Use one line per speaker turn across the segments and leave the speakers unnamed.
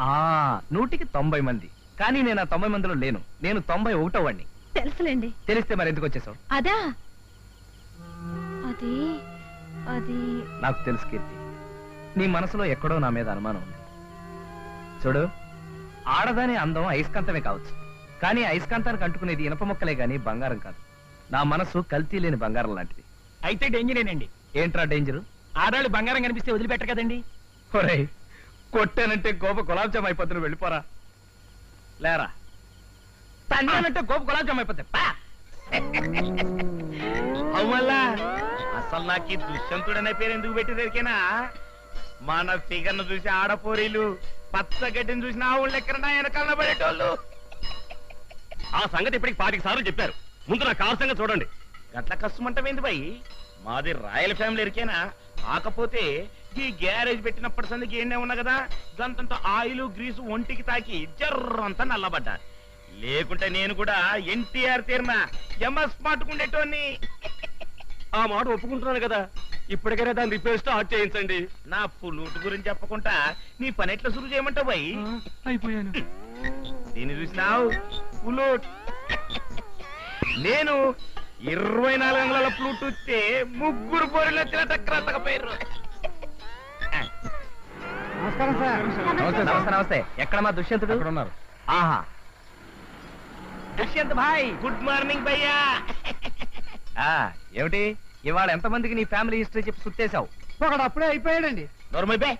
ఆ నూటికి తొంభై మంది. కానీ నేను ఆ తొంభై మందిలో లేను. నేను తొంభై ఒకటో వాడిని.
తెలుసులేండి.
తెలిస్తే మరి ఎందుకు వచ్చేసావు
అదా? అది అది.
నాకు తెలుసు కీర్తి. నీ మనసులో ఎక్కడో నా మీద అనుమానం ఉంది. చూడు ఆడదాని అందం అయస్కాంతమే కావచ్చు. కానీ అయస్కాంతానికి అంటుకునేది ఇనప మొక్కలే గాని బంగారం కాదు. నా మనసు కల్తీ లేని బంగారం లాంటిది.
అయితే డేంజరేనండి
ఏంట్రా డేంజరు
ఆడాళ్ళు బంగారం కనిపిస్తే వదిలిపెట్టరు కదండి?
ఒరేయ్ కొట్టానంటే గోప గులాబ్ జామ్ అయిపోతుంది వెళ్ళిపోరా. లేరా? తన్నానంటే గోప గులాబ్ జామ్
అవ్వల్లా అసలు నాకు ఈ దుష్యంతుడనే పేరు ఎందుకు పెట్టేదరికేనా మన ఫిగర్ను చూసి ఆడపోరీలు పచ్చగడ్డిని చూసిన ఆవులు ఎక్కడన్నా వెనకాల పడేటోళ్ళు.
ఆ సంగతి ఇప్పటికి పాతిక సార్లు చెప్పారు. ముందు నా కారు సంగతి చూడండి.
గట్ల కష్టమంటమేంది బాయ్? మాది రాయల్ ఫ్యామిలీ ఎరికేనా? కాకపోతే ఈ గ్యారేజ్ పెట్టినప్పటి సందికి ఏండే ఉన్నా కదా? గంతంత ఆయిల్ గ్రీసు ఒంటికి తాకి జర్రంతా నల్లబడ్డా. లేకుంటే నేను కూడా ఎన్టీఆర్ తీరిన ఎంఎస్ పట్టుకుండేటోని
ఆ మాట ఒప్పుకుంటున్నాను కదా. ఇప్పటికైనా దాన్ని రిపేర్ స్టార్ట్ చేయించండి.
నా పులూటు గురించి చెప్పకుండా నీ పని ఎట్లా సురు చేయమంటావు
అయిపోయాను.
దీన్ని చూసినావు? పులూట్. నేను ఇరవై నాలుగు అంగుళాల ప్లూట్ వస్తే ముగ్గురు పోరిలో వచ్చిన టక్రాతక పేరు
నమస్తే నమస్తే నమస్తే. ఎక్కడ మా దుష్యంతుడు? ఉన్నారు ఆహా. దుష్యంత్ భాయ్
గుడ్ మార్నింగ్ భయ్యా.
ఆ ఏమిటి? ఇవాళ ఎంతమందికి నీ ఫ్యామిలీ హిస్టరీ చెప్పి సుట్టేశావు
ఒకడు అప్పుడే అయిపోయాడండి.
నోర్మైపే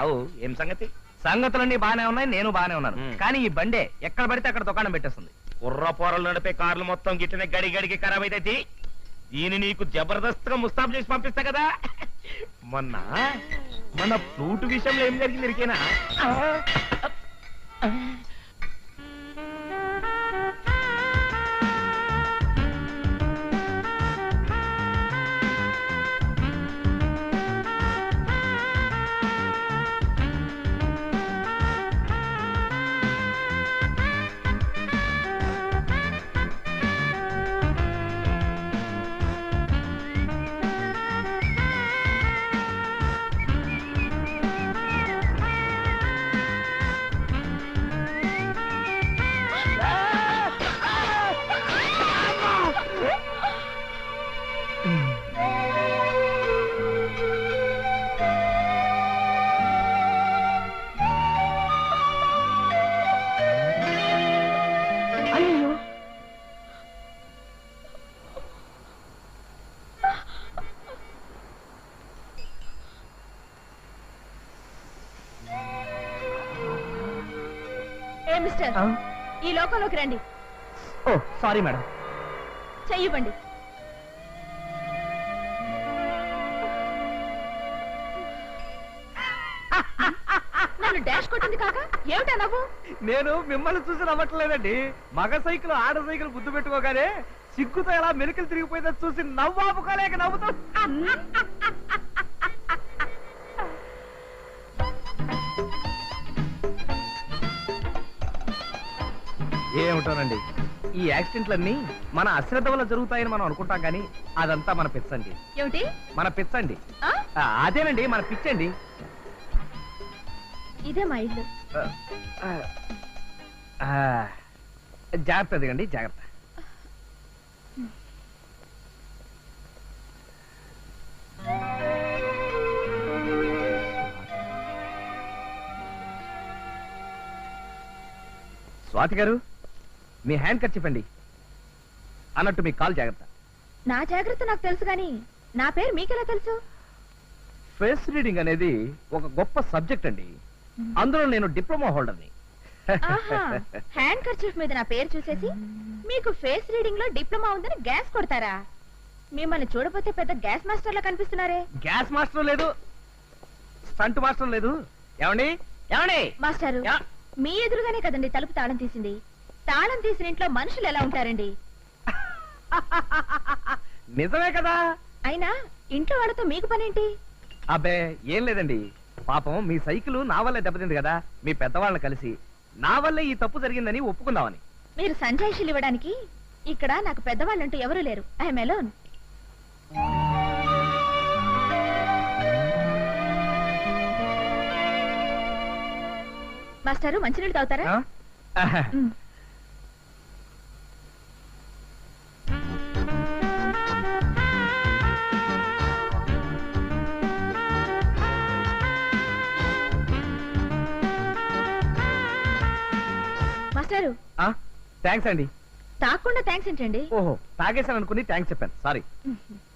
అవు ఏం సంగతి?
సంగతులన్నీ బానే ఉన్నాయి నేను బానే ఉన్నాను.
మ్.
కానీ ఈ బండే ఎక్కడ పడితే అక్కడ దుకాణం పెట్టేస్తుంది.
కుర్ర పోరలు నడిపే కార్లు మొత్తం గిట్టనే గడి గడికి ఖరాబ్ అయితే దీని నీకు జబర్దస్త్గా ముస్తాబ్ చేసి పంపిస్తా కదా. మొన్న మన ఫ్లూట్ విషయంలో ఏం జరిగింది ఇరికేనా?
ఏ మిస్టర్? ఈ లోకంలోకి రండి.
ఓ సారీ మేడం.
చెయ్యివ్వండి నన్ను డాష్ కొట్టింది కాక? ఏమిటా నవ్వు?
నేను మిమ్మల్ని చూసి నవ్వట్లేదండి. మగ సైకిల్ ఆడ సైకిల్ గుద్దు పెట్టుకోగానే సిగ్గుతో ఎలా మెలికలు తిరిగిపోయిందో చూసి నవ్వు ఆపుకోలేక నవ్వుతూ ఏమిటోనండి? ఈ యాక్సిడెంట్లన్నీ మన అశ్రద్ధ వల్ల జరుగుతాయని మనం అనుకుంటాం కానీ అదంతా మన పిచ్చండి.
ఏమిటి?
మన పిచ్చండి.
ఆ?
ఆ, అదేనండి మన పిచ్చండి.
ఇదే మా ఇల్లు.
ఆ, ఆ, జాగ్రత్త దిగండి జాగ్రత్త. స్వాతి గారు? మీ హ్యాండ్ కట్ చెప్పండి అన్నట్టు మీ కాల్ జాగ్రత్త.
నా జాగ్రత్త నాకు తెలుసు గాని నా పేరు మీకెలా తెలుసు?
ఫేస్ రీడింగ్ అనేది ఒక గొప్ప సబ్జెక్ట్ అండి. అందులో నేను డిప్లొమా హోల్డర్ని.
హ్యాండ్ కర్చీఫ్ మీద నా పేరు చూసేసి మీకు ఫేస్ రీడింగ్లో డిప్లొమా ఉందని గ్యాస్ కొడతారా? మిమ్మల్ని చూడపోతే పెద్ద గ్యాస్ మాస్టర్ లా కనిపిస్తున్నారే.
గ్యాస్ మాస్టర్ లేదు. స్టంట్ మాస్టర్ లేదు. ఏమండి? ఏమండి?
మాస్టారు. మీ ఎదురుగానే కదండి తలుపు తాళం తీసింది. తాళం తీసిన ఇంట్లో మనుషులు ఎలా ఉంటారండి?
నిజమే కదా?
అయినా ఇంట్లో వాళ్ళతో మీకు పనేంటి?
అబ్బే ఏం లేదండి. పాపం మీ సైకిల్ నా వల్లే దెబ్బతింది కదా మీ పెద్దవాళ్ళని కలిసి. నా వల్లే ఈ తప్పు జరిగిందని ఒప్పుకుందామని.
మీరు సంజాయిషీలు ఇవ్వడానికి ఇక్కడ నాకు పెద్దవాళ్ళంటూ ఎవరూ లేరు. ఐఎమ్ ఎలోన్ మాస్టారు మంచినీళ్ళు తాగుతారా? మాస్టారు.
ఆ? థ్యాంక్స్ అండి.
తాగకుండా థ్యాంక్స్ ఏంటండి?
ఓహో తాగేశాను అనుకుని థ్యాంక్స్ చెప్పాను. సారీ.